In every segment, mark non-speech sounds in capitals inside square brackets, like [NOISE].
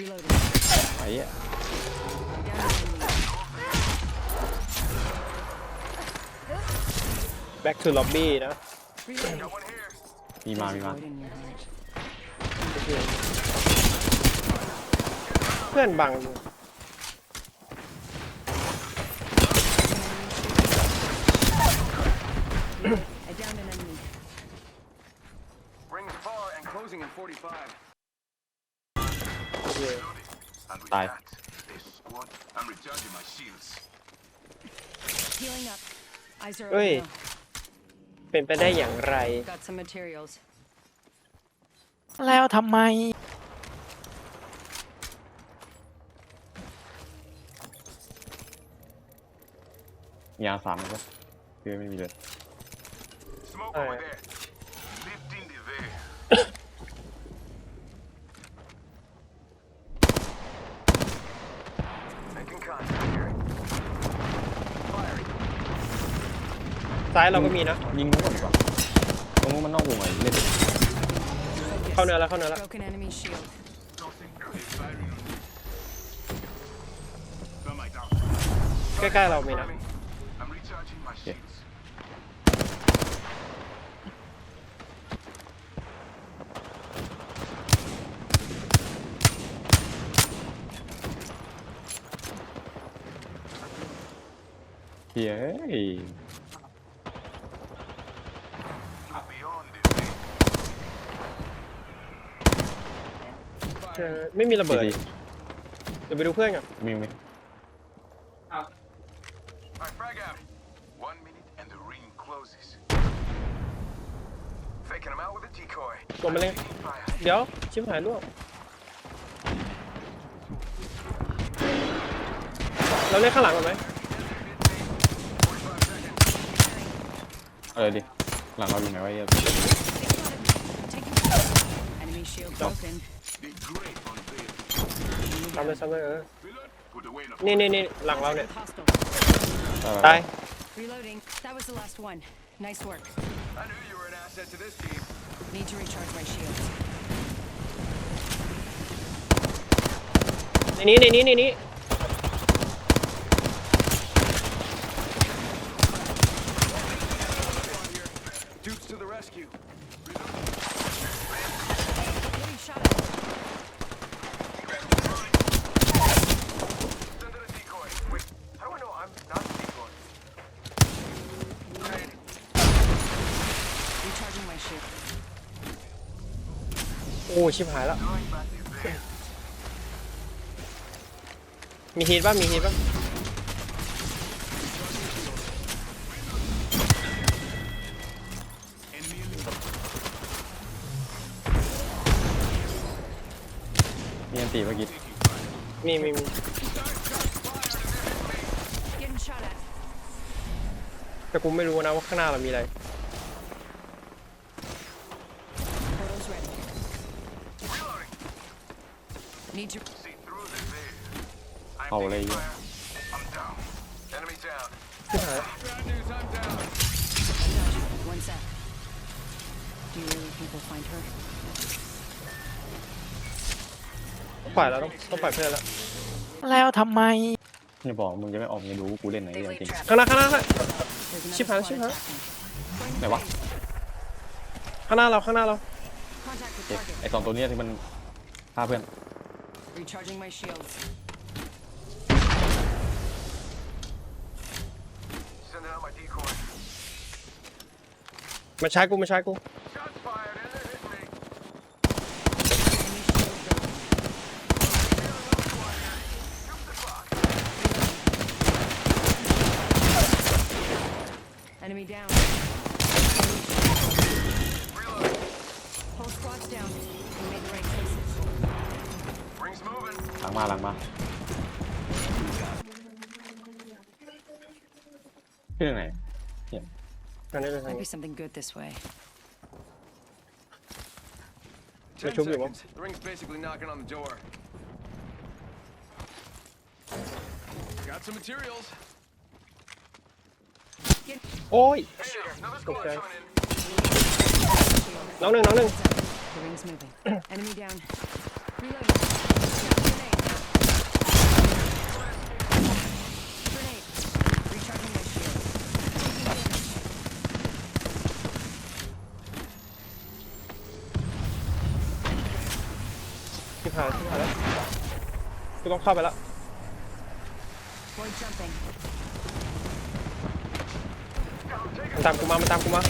Reloading. ไอ้เหี้ย Down enemy. แบ็กทูล็อบบี้นะ Reloading. มีมามีมา Void in your heart. เพื่อนบังอยู่ไอ้เจ้านั่นนี่ Ring is far and closing in 45. ตายเฮ้ย เป็นไปได้อย่างไร แล้วทำไม ยาสามก็คือไม่มีเลยซ้ายเราก็มีนะยิงก่อนดีกว่าตรงนู้นมันนอกวงไงเล่นเข้าเนื้อแล้วเข้าเนื้อแล้วใกล้ๆเรามีนะเฮ้ไม่มีระเบิดเดี๋ยวไปดูเพื่อนกันมีไหม My f กดมาเลยเดี๋ยวชิมหายร่วงเราเล่นข้างหลังก่อนไหมเออดิหลังเราอยู่ไหนวะเหี้ย e ซ้ำเลยซ้ำเลยเออนี่นี่นี่หลังเราเนี่ย Hostile. ตาย Reloading. That was the last one. Nice work. I knew you were an asset to this team. Need to recharge my shields. ในนี้ในนี้ในนี้ Dudes to the rescue. อ้ชิบหายแล้ว มีฮีทป่ะมีฮีทป่ะมีอันตีเมื่อกี้มีมีมี แต่กูไม่รู้นะว่าข้างหน้าเรามีอะไร Need your เอาอะไรเงี้ยขึ้นหาย one sec. Do you people find her? ต้องปแล้วต้องต้องปเพื่อนแล้วแล้วทำไมอย่าบอกมึงจะไม่ออกมึงจะรู้กูเล่นไหนจริงข้างหน้าข้างหน้าชิบหาย h e r e s a ไหนวะข้างหน้าเราข้างหน้าเราเ็บไอสองตัวนี้ที่มันฆ่าเพื่อน Recharging my shields. Sending out my decoy. มาชาร์จกูมาชาร์จกู Shots fired and me. Enemy down. หลังมาเครื่องไหนเนี่ยอันนี้เป็นทาง Might be something good this way. 10 seconds. The ring's basically knocking on the door. Got some materials. Oi! The ring's moving. [CLEARS THROAT] Enemy down. หายไปแล้วกูต้องเข้าไปแล้วมาตามกูมามาตามกูมา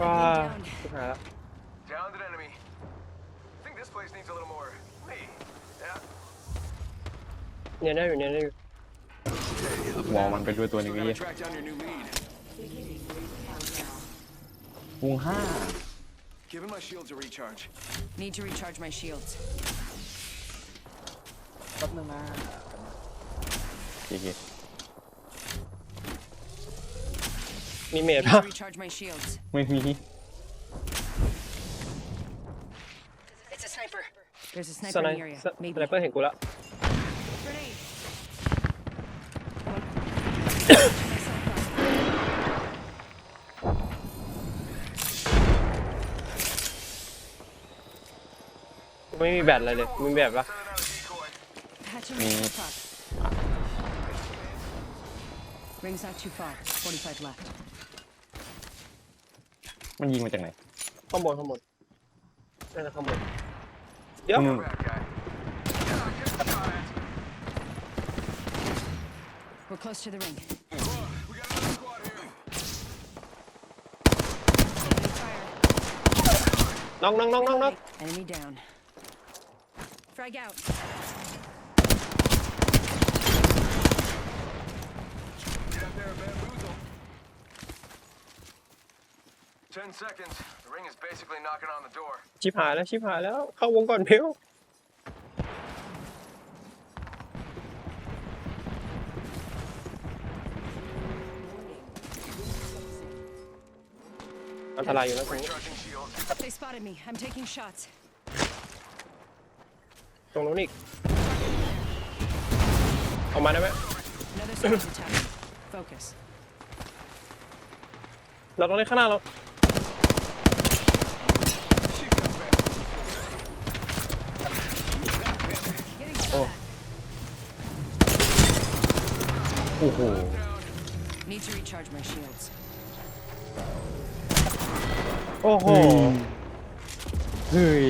ก็หายแล้วเนี่ยได้อยู่เนี่ยได้อยมองมันไปด้วยตัวนีึงยี่วงห้า Giving my shields a recharge. Need to recharge my shields. Need to recharge my shields. It's a sniper. There's a ส sniper in the area. Maybe. Grenade. [COUGHS] ไม่มีแบตอะไรเลยมีแบตปะมีมันยิงมาจากไหน ข้างบนข้างบนน่หละข้างบน เดี๋ยวน้องน้องน้องน้องน้อง Frag out. Get out there, bamboozle. Ten seconds. The ring is basically knocking on the door. ชิบหายแล้วชิบหายแล้วเข้าวงก่อนเพียวมันทลายอยู่แล้วกู Recharging shield. They spotted me. I'm taking shots. รงนู้นอีกออกมาได้ไหม Another surge attack. Focus. เราต้องเล่นข้างหน้าเราโอ้โอ้โห Need to recharge my shields. โอ้โหเฮ้ย